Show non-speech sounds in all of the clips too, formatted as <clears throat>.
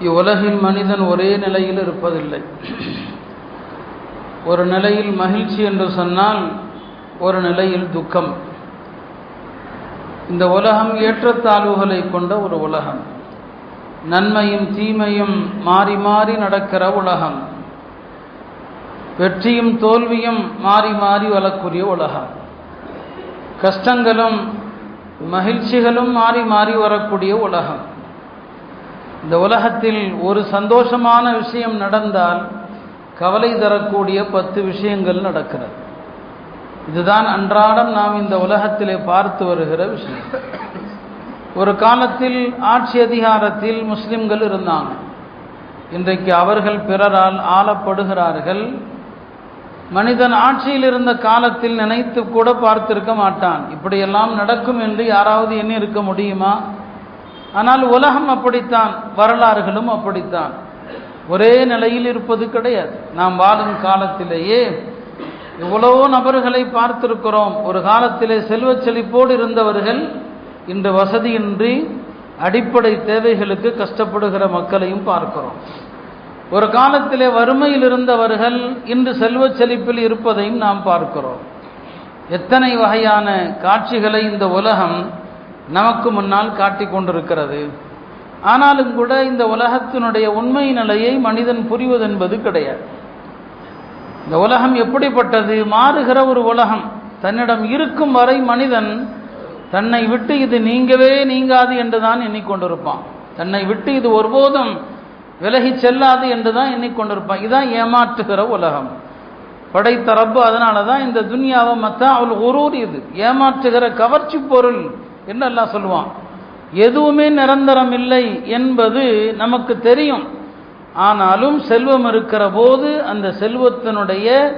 இவ்வுலகில் மனிதன் ஒரே நிலையில் இருப்பதில்லை. ஒரு நிலையில் மகிழ்ச்சி என்று சொன்னால் ஒரு நிலையில் துக்கம். இந்த உலகம் ஏற்றத்தாழ்வுகளை கொண்ட ஒரு உலகம். நன்மையும் தீமையும் மாறி மாறி நடக்கிற உலகம். வெற்றியும் தோல்வியும் மாறி மாறி வரக்கூடிய உலகம். கஷ்டங்களும் மகிழ்ச்சிகளும் மாறி மாறி வரக்கூடிய உலகம். இந்த உலகத்தில் ஒரு சந்தோஷமான விஷயம் நடந்தால் கவலை தரக்கூடிய பத்து விஷயங்கள் நடக்கிறது. இதுதான் அன்றாடம் நாம் இந்த உலகத்திலே பார்த்து வருகிற விஷயம். ஒரு காலத்தில் ஆட்சி அதிகாரத்தில் முஸ்லிம்கள் இருந்தாங்க. இன்றைக்கு அவர்கள் பிறரால் ஆளப்படுகிறார்கள். மனிதன் ஆட்சியில் இருந்த காலத்தில் நினைத்து கூட பார்த்திருக்க மாட்டான். இப்படியெல்லாம் நடக்கும் என்று யாராவது எண்ணி இருக்க முடியுமா? ஆனால் உலகம் அப்படித்தான் வரலாறுகளும் அப்படித்தான். ஒரே நிலையில் இருப்பது கிடையாது. நாம் வாழும் காலத்திலேயே எவ்வளவோ நபர்களை பார்த்திருக்கிறோம். ஒரு காலத்திலே செல்வச் செழிப்போடு இருந்தவர்கள் இன்று வசதியின்றி அடிப்படை தேவைகளுக்கு கஷ்டப்படுகிற மக்களையும் பார்க்கிறோம். ஒரு காலத்திலே வறுமையில் இருந்தவர்கள் இன்று செல்வச் செழிப்பில் இருப்பதையும் நாம் பார்க்கிறோம். எத்தனை வகையான காட்சிகளை இந்த உலகம் நமக்கு முன்னால் காட்டிக் கொண்டிருக்கிறது. ஆனாலும் கூட இந்த உலகத்தினுடைய உண்மை நிலையை மனிதன் புரிவதென்பது கிடையாது. இந்த உலகம் எப்படிப்பட்டது? மாறுகிற ஒரு உலகம். தன்னிடம் இருக்கும் வரை மனிதன் தன்னை விட்டு இது நீங்கவே நீங்காது என்றுதான் எண்ணிக்கொண்டிருப்பான். தன்னை விட்டு இது ஒருபோதும் விலகி செல்லாது என்றுதான் எண்ணிக்கொண்டிருப்பான். இதுதான் ஏமாற்றுகிற உலகம். படைத்த ரப்பு அதனால தான் இந்த துன்யாவை மத்தா அவள் ஒரூர் இது. ஏமாற்றுகிற கவர்ச்சி பொருள் என்ன எல்லாம் சொல்லுவான்? எதுவுமே நிரந்தரம் இல்லை என்பது நமக்கு தெரியும். ஆனாலும் செல்வம் இருக்கிற போது அந்த செல்வத்தினுடைய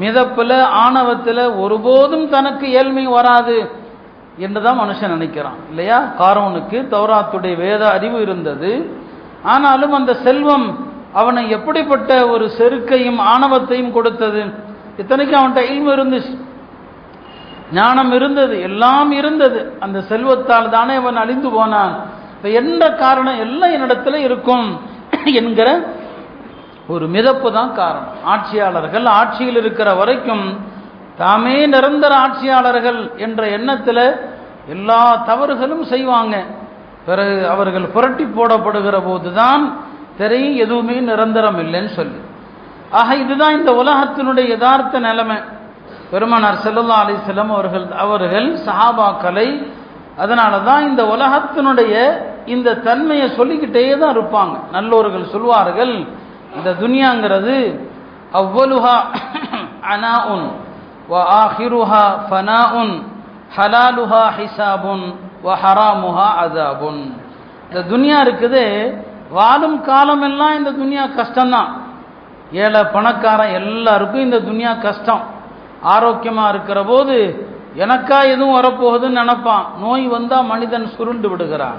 மிதப்பில் ஆணவத்தில் ஒருபோதும் தனக்கு ஏழ்மை வராது என்றுதான் மனுஷன் நினைக்கிறான். இல்லையா? காரோனுக்கு தௌராத்துடைய வேத அறிவு இருந்தது. ஆனாலும் அந்த செல்வம் அவனை எப்படிப்பட்ட ஒரு செருக்கையும் ஆணவத்தையும் கொடுத்தது? இத்தனைக்கும் அவன்கிட்ட இல்மு இருந்துச்சு. ஞானம் இருந்தது எல்லாம் இருந்தது. அந்த செல்வத்தால் தானே அவன் அழிந்து போனான். இப்போ எந்த காரணம் எல்லாம் என்னிடத்துல இருக்கும் <clears throat> என்கிற ஒரு மிதப்பு தான் காரணம். ஆட்சியாளர்கள் ஆட்சியில் இருக்கிற வரைக்கும் தாமே நிரந்தர ஆட்சியாளர்கள் என்ற எண்ணத்தில் எல்லா தவறுகளும் செய்வாங்க. பிறகு அவர்கள் புரட்டி போடப்படுகிற போதுதான் தெரியும் எதுவுமே நிரந்தரம் இல்லைன்னு சொல்லி. ஆக இதுதான் இந்த உலகத்தினுடைய யதார்த்த நிலைமை. பெருமானார் செல்லல்லா அலிசல்லம் அவர்கள் அவர்கள் சஹாபாக்களை அதனால தான் இந்த உலகத்தினுடைய இந்த தன்மையை சொல்லிக்கிட்டே தான் இருப்பாங்க. நல்லோர்கள் சொல்வார்கள் இந்த துனியாங்கிறது அவ்வலுஹா அனா உன் வ ஆஹிருஹா ஃபனா உன் ஹலாலுஹா ஹிசாபுன் வ ஹராமுஹா அதாபுன் இந்த துனியா இருக்குது வாழும் காலமெல்லாம் இந்த துனியா கஷ்டம்தான். ஏழை பணக்காரன் எல்லாருக்கும் இந்த துனியா கஷ்டம். ஆரோக்கியமாக இருக்கிற போது எனக்கா எதுவும் வரப்போகுதுன்னு நினைப்பான். நோய் வந்தால் மனிதன் சுருண்டு விடுகிறான்.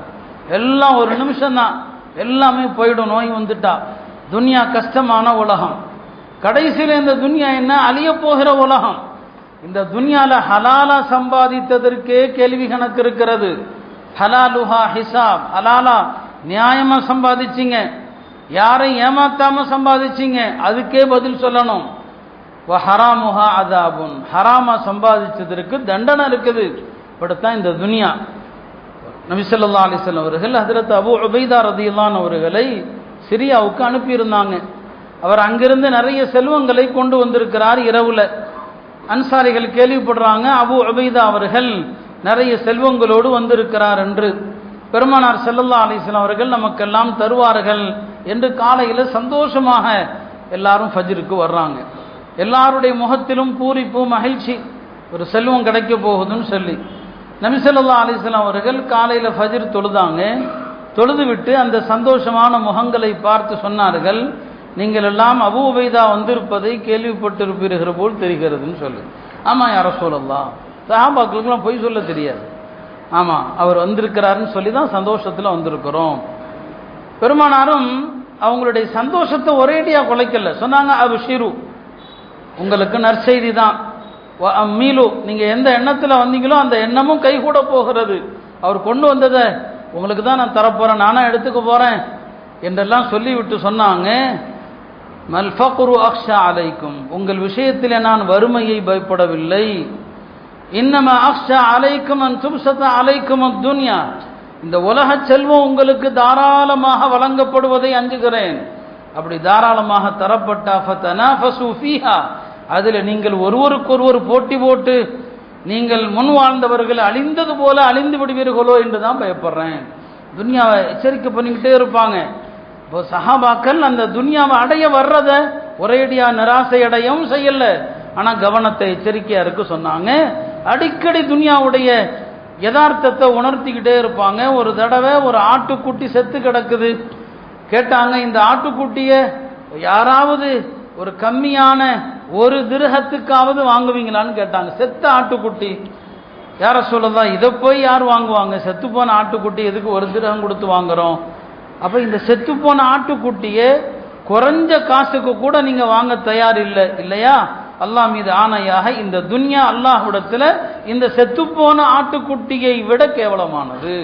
எல்லாம் ஒரு நிமிஷம்தான். எல்லாமே போயிடும். நோய் வந்துட்டா. துனியா கஷ்டமான உலகம். கடைசியில் இந்த துனியா என்ன? அழிய போகிற உலகம். இந்த துன்யால ஹலாலா சம்பாதித்ததற்கே கேள்வி கணக்கு இருக்கிறது. ஹலாலுஹா ஹிசாப். ஹலாலா நியாயமா சம்பாதிச்சிங்க. யாரையும் ஏமாத்தாம சம்பாதிச்சிங்க. அதுக்கே பதில் சொல்லணும். ஹராமுஹா அதாபுன். ஹராமா சம்பாதிச்சதற்கு தண்டனை இருக்குது. இப்படித்தான் இந்த துனியா. நபிசல்லா அலிஸ்லாம் அவர்கள் ஹசரத் அபு உபைதா ரதியுல்லான் அவர்களை சிரியாவுக்கு அனுப்பியிருந்தாங்க. அவர் அங்கிருந்து நிறைய செல்வங்களை கொண்டு வந்திருக்கிறார் இரவுல. அன்சாரிகள் கேள்விப்படுறாங்க அபு உபைதா அவர்கள் நிறைய செல்வங்களோடு வந்திருக்கிறார் என்று. பெருமானார் செல்லல்லா அலிஸ்லாம் அவர்கள் நமக்கெல்லாம் தருவார்கள் என்று காலையில் சந்தோஷமாக எல்லாரும் ஃபஜ்ருக்கு வர்றாங்க. எல்லாருடைய முகத்திலும் பூரிப்பு மகிழ்ச்சி ஒரு செல்வம் கிடைக்க போகுதுன்னு சொல்லி. நபிசல்லா அலிஸ்லாம் அவர்கள் காலையில் ஃபஜிர் தொழுதாங்க. தொழுது விட்டு அந்த சந்தோஷமான முகங்களை பார்த்து சொன்னார்கள் நீங்கள் எல்லாம் அபு உபைதா வந்திருப்பதை கேள்விப்பட்டிருப்பீர்கள் போல் தெரிகிறதுன்னு சொல்லு. ஆமாம் யார சொல்லலாம் சஹாபாக்களுக்கெல்லாம் பொய் சொல்ல தெரியாது. ஆமாம் அவர் வந்திருக்கிறாருன்னு சொல்லி தான் சந்தோஷத்தில் வந்திருக்கிறோம். பெருமானாரும் அவங்களுடைய சந்தோஷத்தை ஒரேடியாக குலைக்கல. சொன்னாங்க அபு ஷிரு உங்களுக்கு நற்செய்தி தான் மீலு நீங்கள் எந்த எண்ணத்தில் வந்தீங்களோ அந்த எண்ணமும் கைகூட போகிறது. அவர் கொண்டு வந்ததை உங்களுக்கு தான் நான் தரப்போகிறேன் நானாக எடுத்துக்க போகிறேன் என்றெல்லாம் சொல்லிவிட்டு சொன்னாங்க. மல்ஃபகுரு அக்ஷா அலைக்கும். உங்கள் விஷயத்தில் நான் வறுமையை பயப்படவில்லை. இன்னம அக்ஷா அலைக்கும் அன் தும்சத அலைக்கும் துன்யா. இந்த உலக செல்வம் உங்களுக்கு தாராளமாக வழங்கப்படுவதை அஞ்சுகிறேன். அப்படி தாராளமாக தரப்பட்டா ஃபீஹா. அதில் நீங்கள் ஒருவருக்கொருவர் போட்டி போட்டு நீங்கள் முன் வாழ்ந்தவர்கள் அழிந்தது போல அழிந்து விடுவீர்களோ என்று தான் பயப்படுறேன். துன்யாவை எச்சரிக்கை பண்ணிக்கிட்டே இருப்பாங்க. இப்போ சஹாபாக்கள் அந்த துன்யாவை அடைய வர்றத ஒரேடியா நிராசை அடையவும் செய்யல. ஆனால் கவனத்தை எச்சரிக்கையா இருக்க சொன்னாங்க. அடிக்கடி துன்யாவுடைய யதார்த்தத்தை உணர்த்திக்கிட்டே இருப்பாங்க. ஒரு தடவை ஒரு ஆட்டுக்குட்டி செத்து கிடக்குது. கேட்டாங்க இந்த ஆட்டுக்குட்டியை யாராவது ஒரு கம்மியான ஒரு திருகத்துக்காவது வாங்குவீங்களான்னு கேட்டாங்க. செத்த ஆட்டுக்குட்டி. யார சொல்லதான் இதை போய் யார் வாங்குவாங்க? செத்து போன ஆட்டுக்குட்டி எதுக்கு ஒரு திருகம் கொடுத்து வாங்குறோம்? அப்ப இந்த செத்து போன ஆட்டுக்குட்டியே குறைஞ்ச காசுக்கு கூட நீங்க வாங்க தயார் இல்லை இல்லையா? அல்லாஹ் மீது ஆணையாக இந்த துன்யா அல்லாஹ்விடத்துல இந்த செத்துப்போன ஆட்டுக்குட்டியை விட கேவலமானது.